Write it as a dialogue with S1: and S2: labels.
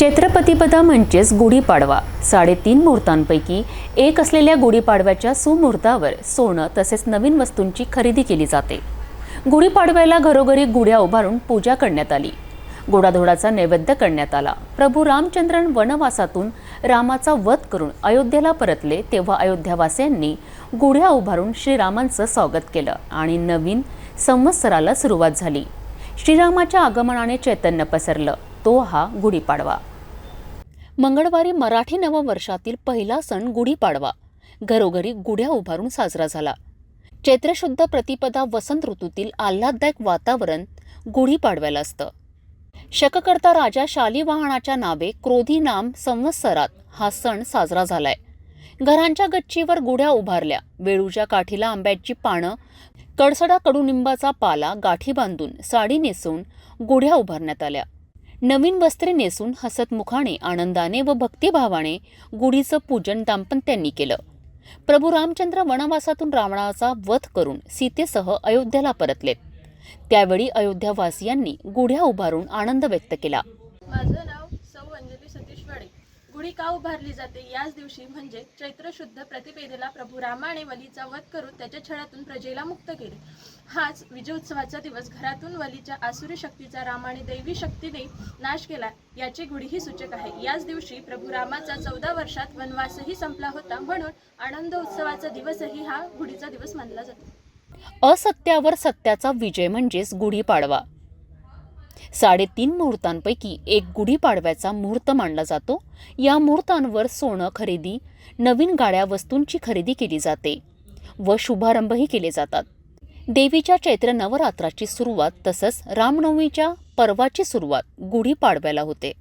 S1: चैत्रपतीपदा म्हणजेच गुढीपाडवा. साडेतीन मुहूर्तांपैकी एक असलेल्या गुढीपाडव्याच्या सुमुहूर्तावर सोनं तसेच नवीन वस्तूंची खरेदी केली जाते. गुढीपाडव्याला घरोघरी गुढ्या उभारून पूजा करण्यात आली. गोडाधोडाचा नैवेद्य करण्यात आला. प्रभू रामचंद्रन वनवासातून रामाचा वध करून अयोध्येला परतले तेव्हा अयोध्यावासियांनी गुढ्या उभारून श्रीरामांचं स्वागत केलं आणि नवीन संवत्सराला सुरुवात झाली. श्रीरामाच्या आगमनाने चैतन्य पसरलं. तो हा गुढीपाडवा. मंगळवारी मराठी नववर्षातील पहिला सण गुढीपाडवा. घरोघरी गुढ्या उभारून साजरा झाला. चैत्रशुद्ध प्रतिपदा वसंत ऋतूतील आल्हाददायक वातावरण गुढीपाडव्याला असतं. शककर्ता राजा शालिवाहनाच्या नावे क्रोधी नाम संवत्सरात हा सण साजरा झालाय. घरांच्या गच्चीवर गुढ्या उभारल्या. वेळूच्या काठीला आंब्याची पानं कडसडा कडुनिंबाचा पाला गाठी बांधून साडी नेसून गुढ्या उभारण्यात आल्या. नवीन वस्त्रे नेसून हसतमुखाने आनंदाने व भक्तिभावाने गुढीचं पूजन दाम्पत्यांनी केलं. प्रभू रामचंद्र वनवासातून रावणाचा वध करून सीतेसह अयोध्येला परतलेत. त्यावेळी अयोध्यावासियांनी गुढ्या उभारून आनंद व्यक्त केला.
S2: माझं गुढी का उभारली जाते याच दिवशी म्हणजे चैत्र शुद्ध प्रतिपेदेला प्रभू रामाने वलीचा वध करून त्याच्या छळातून प्रजेला मुक्त केले. हाच विजयोत्सवाचा दिवस. घरातून वलीच्या आसुरी शक्तीचा रामाने दैवी शक्तीने नाश केला याची गुढी ही सूचक आहे. याच दिवशी प्रभू रामाचा चौदा वर्षात वनवासही संपला होता म्हणून आनंद उत्सवाचा दिवसही हा गुढीचा दिवस मानला जातो.
S1: असत्यावर सत्याचा विजय म्हणजेच गुढीपाडवा साडेतीन मुहूर्तांपैकी एक गुढीपाडव्याचा मुहूर्त मानला जातो. या मुहूर्तांवर सोनं खरेदी नवीन गाड्या वस्तूंची खरेदी केली जाते व शुभारंभही केले जातात. देवीच्या चैत्र नवरात्राची सुरुवात तसंच रामनवमीच्या पर्वाची सुरुवात गुढीपाडव्याला होते.